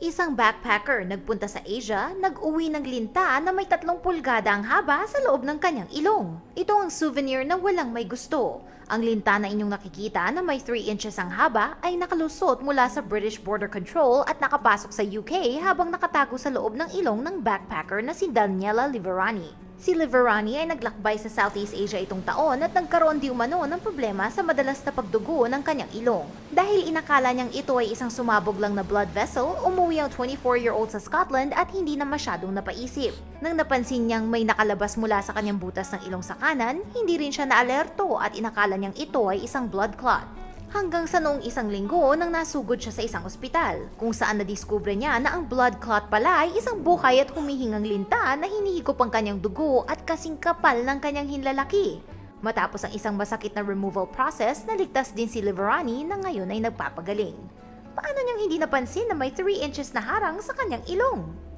Isang backpacker nagpunta sa Asia, nag-uwi ng linta na may tatlong pulgada ang haba sa loob ng kanyang ilong. Ito ang souvenir na walang may gusto. Ang linta na inyong nakikita na may 3 inches ang haba ay nakalusot mula sa British Border Control at nakapasok sa UK habang nakatago sa loob ng ilong ng backpacker na si Daniela Liverani. Si Liverani ay naglakbay sa Southeast Asia itong taon at nagkaroon di umano ng problema sa madalas na pagdugo ng kanyang ilong. Dahil inakala niyang ito ay isang sumabog lang na blood vessel, umuwi ang 24-year-old sa Scotland at hindi na masyadong napaisip. Nang napansin niyang may nakalabas mula sa kanyang butas ng ilong sa kanan, hindi rin siya naalerto at inakala niyang ito ay isang blood clot. Hanggang sa noong isang linggo nang nasugod siya sa isang ospital, kung saan nadiskubre niya na ang blood clot pala ay isang buhay at humihingang linta na hinihigop ang kanyang dugo at kasing kapal ng kanyang hinlalaki. Matapos ang isang masakit na removal process, naligtas din si Liverani na ngayon ay nagpapagaling. Paano niyang hindi napansin na may 3 inches na harang sa kanyang ilong?